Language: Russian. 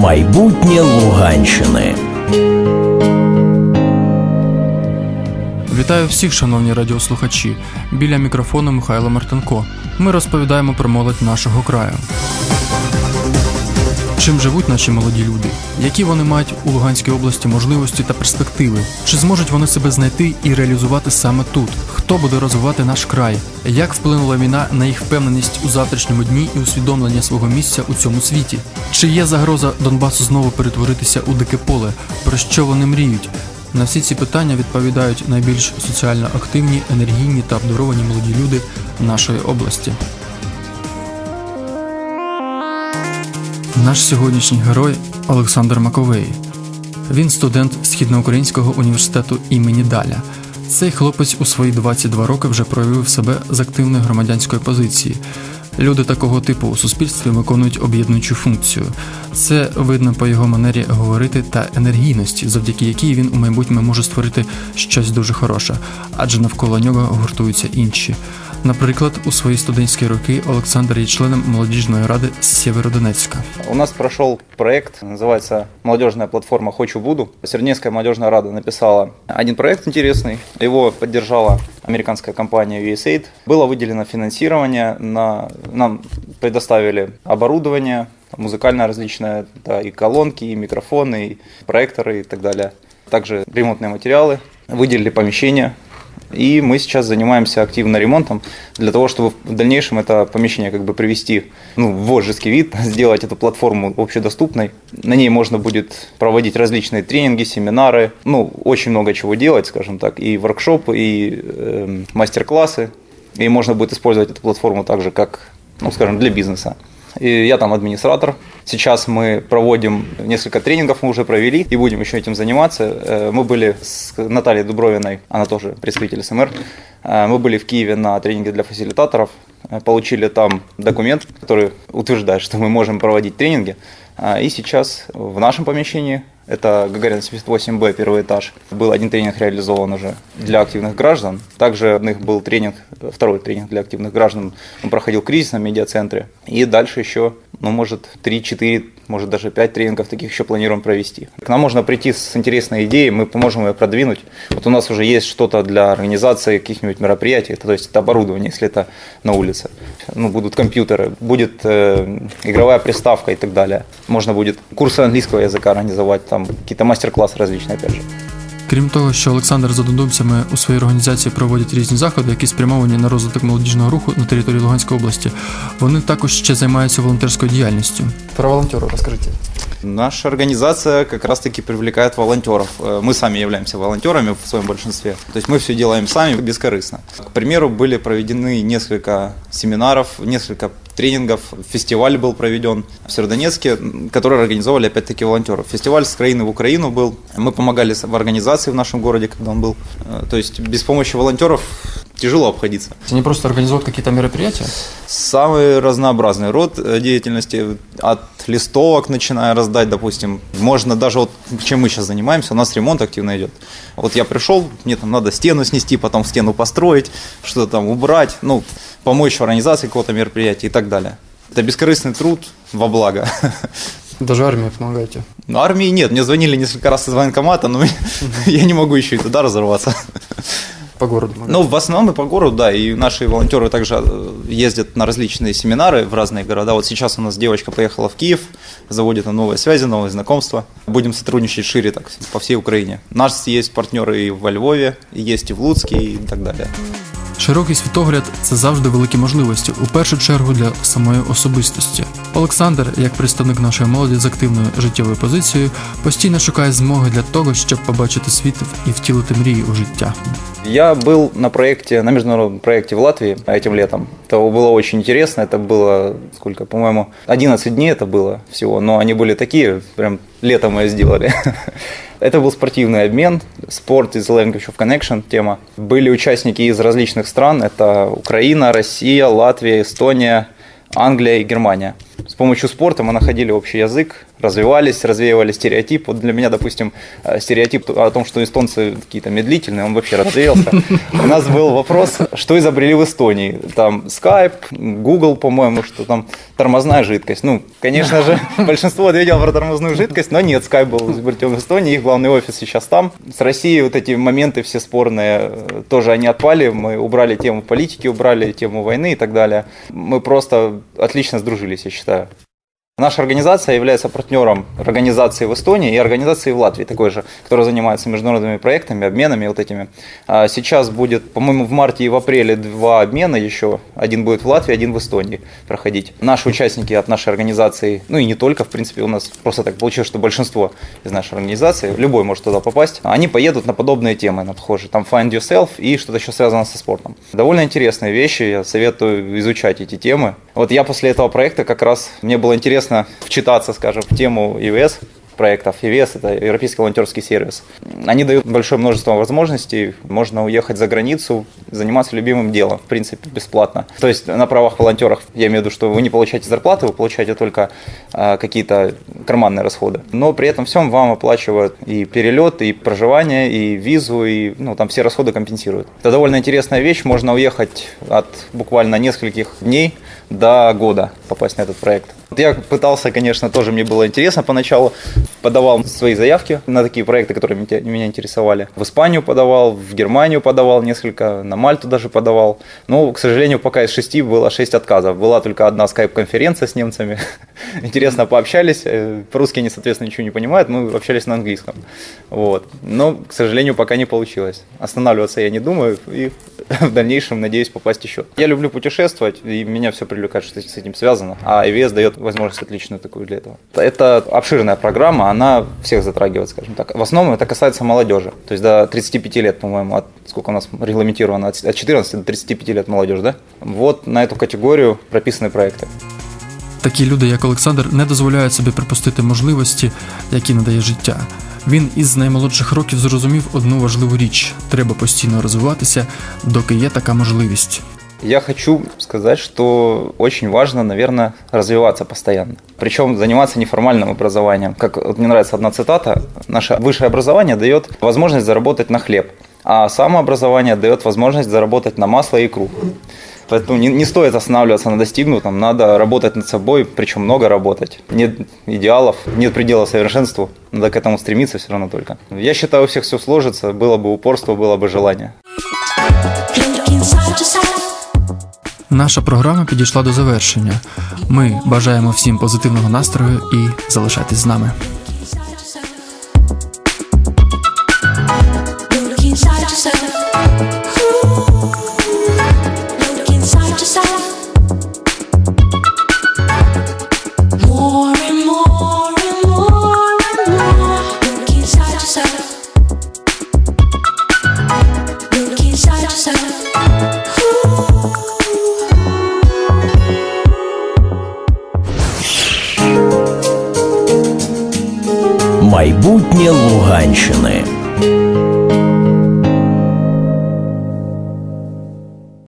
Майбутнє Луганщини. Вітаю всіх, шановні радіослухачі. Біля мікрофону Михайло Мартенко. Ми розповідаємо про молодь нашого краю. Чим живуть наші молоді люди? Які вони мають у Луганській області можливості та перспективи? Чи зможуть вони себе знайти і реалізувати саме тут? Хто буде розвивати наш край? Як вплинула війна на їх впевненість у завтрашньому дні і усвідомлення свого місця у цьому світі? Чи є загроза Донбасу знову перетворитися у дике поле? Про що вони мріють? На всі ці питання відповідають найбільш соціально активні, енергійні та обдаровані молоді люди нашої області. Наш сьогоднішній герой Олександр Маковей. Він студент Східноукраїнського університету імені Даля. Цей хлопець у свої 22 роки вже проявив себе з активної громадянської позиції. Люди такого типу у суспільстві виконують об'єднуючу функцію. Це видно по його манері говорити та енергійності, завдяки якій він у майбутньому може створити щось дуже хороше, адже навколо нього гуртуються інші. Наприклад, у свої студентські роки Олександр є членом молодіжної ради Сєвєродонецька. У нас прошел проект, называется «Молодежная платформа «Хочу буду». Сердневская молодежная рада написала один проект интересный, его поддержала американская компания USAID. Было выделено финансирование, на, нам предоставили оборудование, музыкальное различное, да, и колонки, и микрофоны, и проекторы и так далее. Также ремонтные материалы, выделили помещение, и мы сейчас занимаемся активно ремонтом для того, чтобы в дальнейшем это помещение как бы привести ну, в божеский вид, сделать эту платформу общедоступной. На ней можно будет проводить различные тренинги, семинары, ну, очень много чего делать, скажем так, и воркшопы, и э, мастер-классы. И можно будет использовать эту платформу также как, ну, скажем, для бизнеса. И я там администратор. Сейчас мы проводим несколько тренингов, мы уже провели и будем еще этим заниматься. Э, Мы были с Натальей Дубровиной, она тоже представитель СМР. Э, Мы были в Киеве на тренинге для фасилитаторов, э, получили там документ, который утверждает, что мы можем проводить тренинги. И сейчас в нашем помещении, это Гагарина 78Б, первый этаж, был один тренинг реализован уже для активных граждан. Также у них был тренинг, второй тренинг для активных граждан, он проходил в кризисном медиацентре. И дальше еще, ну, может, 3-4, может, даже 5 тренингов таких еще планируем провести. К нам можно прийти с интересной идеей, мы поможем ее продвинуть. Вот у нас уже есть что-то для организации каких-нибудь мероприятий, то есть это оборудование, если это на улице. Ну, будут компьютеры, будет э, игровая приставка и так далее. Можно будет курсы английского языка организовать, там какие-то мастер-классы различные, опять же. Крім того, що Олександр з однодумцями у своїй організації проводять різні заходи, які спрямовані на розвиток молодіжного руху на території Луганської області, вони також ще займаються волонтерською діяльністю. Про волонтерів розкажіть. Наша организация как раз-таки привлекает волонтеров. Э, Мы сами являемся волонтерами в своем большинстве. То есть мы все делаем сами бескорыстно. К примеру, были проведены несколько семинаров, несколько тренингов. Фестиваль был проведен в Северодонецке, который организовали опять-таки волонтеры. Фестиваль с краины в Украину был. Мы помогали в организации в нашем городе, когда он был. Э, То есть без помощи волонтеров тяжело обходиться. Они просто организуют какие-то мероприятия? Самый разнообразный род э, деятельности, от листовок начиная раздать, допустим, можно даже вот чем мы сейчас занимаемся, у нас ремонт активно идет. Вот я пришел, мне там надо стену снести, потом стену построить, что-то там убрать, ну, помочь в организации какого-то мероприятия и так далее. Это бескорыстный труд во благо. Даже армии помогаете. Но армии нет, мне звонили несколько раз из военкомата, но я не могу еще и туда разорваться. По городу Ну, в основном и по городу, да, и наши волонтеры также э, ездят на различные семинары в разные города. Вот сейчас у нас девочка поехала в Киев, заводит на новые связи, новые знакомства. Будем сотрудничать шире так по всей Украине. У нас есть партнеры и во Львове, и есть и в Луцке, и так далее. Широкий світогляд це завжди великі можливості, у першу чергу для самої особистості. Олександр, як представник нашої молоді з активною життєвою позицією, постійно шукає змоги для того, щоб побачити світ і втілити мрії у життя. Я був на проєкті на міжнародному проєкті в Латвії этим летом. Это было очень интересно. Это было, сколько, по-моему, 11 дней это было всего. Но они были такие, прям летом мы сделали. Это был спортивный обмен. Спорт the language of connection тема. Были участники из различных стран. Это Украина, Россия, Латвия, Эстония, Англия и Германия. С помощью спорта мы находили общий язык, развивались, развеивали стереотип. Вот для меня, допустим, э, стереотип о том, что эстонцы какие-то медлительные, он вообще развеялся. У нас был вопрос, что изобрели в Эстонии. Там Skype, Google, по-моему, что там тормозная жидкость. Ну, конечно же, большинство ответило про тормозную жидкость, но нет, Skype был изобретен в Эстонии, их главный офис сейчас там. С Россией вот эти моменты все спорные, э, тоже они отпали. Мы убрали тему политики, убрали тему войны и так далее. Мы просто отлично сдружились, я считаю. Наша организация является партнером организации в Эстонии и организации в Латвии, такой же, которая занимается международными проектами, обменами вот этими. А Сейчас будет, по-моему, в марте и в апреле два обмена еще. Один будет в Латвии, один в Эстонии проходить. Наши участники от нашей организации, ну и не только, в принципе, у нас просто так получилось, что большинство из нашей организации, любой может туда попасть, они поедут на подобные темы, на похожие. Там Find Yourself и что-то еще связано со спортом. Довольно интересные вещи, я советую изучать эти темы. Вот я после этого проекта как раз, мне было интересно вчитаться, скажем, в тему EVS, проектов. EVS – это Европейский волонтерский сервис. Они дают большое множество возможностей. Можно уехать за границу, заниматься любимым делом, в принципе, бесплатно. То есть на правах волонтеров, я имею в виду, что вы не получаете зарплаты, вы получаете только э, какие-то карманные расходы. Но при этом всем вам оплачивают и перелет, и проживание, и визу, и ну, там все расходы компенсируют. Это довольно интересная вещь. Можно уехать от буквально нескольких дней до года попасть на этот проект. Я пытался, конечно, тоже мне было интересно поначалу, подавал свои заявки на такие проекты, которые меня интересовали. В Испанию подавал, в Германию подавал несколько, на Мальту даже подавал. Но, к сожалению, пока из шести было шесть отказов. Была только одна скайп-конференция с немцами. Интересно пообщались. Э, по-русски они, соответственно, ничего не понимают. Мы общались на английском. Вот. Но, к сожалению, пока не получилось. Останавливаться я не думаю. И в дальнейшем надеюсь попасть еще. Я люблю путешествовать, и меня все привлекает, что с этим связано. А EVS дает возможность отличную такую для этого. Это обширная программа, она всех затрагивает, скажем так. В основном это касается молодежи. То есть до 35 лет, по-моему, от сколько у нас регламентировано, от 14 до 35 лет молодежь, да? Вот на эту категорию прописаны проекти. Такі люди, як Олександр, не дозволяють собі припустити можливості, які надає життя. Він із наймолодших років зрозумів одну важливу річ: треба постійно розвиватися, доки є така можливість. Я хочу сказать, что очень важно, наверное, развиваться постоянно. Причем заниматься неформальным образованием. Как вот мне нравится одна цитата, наше высшее образование дает возможность заработать на хлеб, а самообразование дает возможность заработать на масло и икру. Поэтому не, не стоит останавливаться на достигнутом, надо работать над собой, причем много работать. Нет идеалов, нет предела совершенству, надо к этому стремиться все равно только. Я считаю, у всех все сложится, было бы упорство, было бы желание. Наша програма підійшла до завершення. Ми бажаємо всім позитивного настрою і залишайтесь з нами. Майбутнє Луганщини.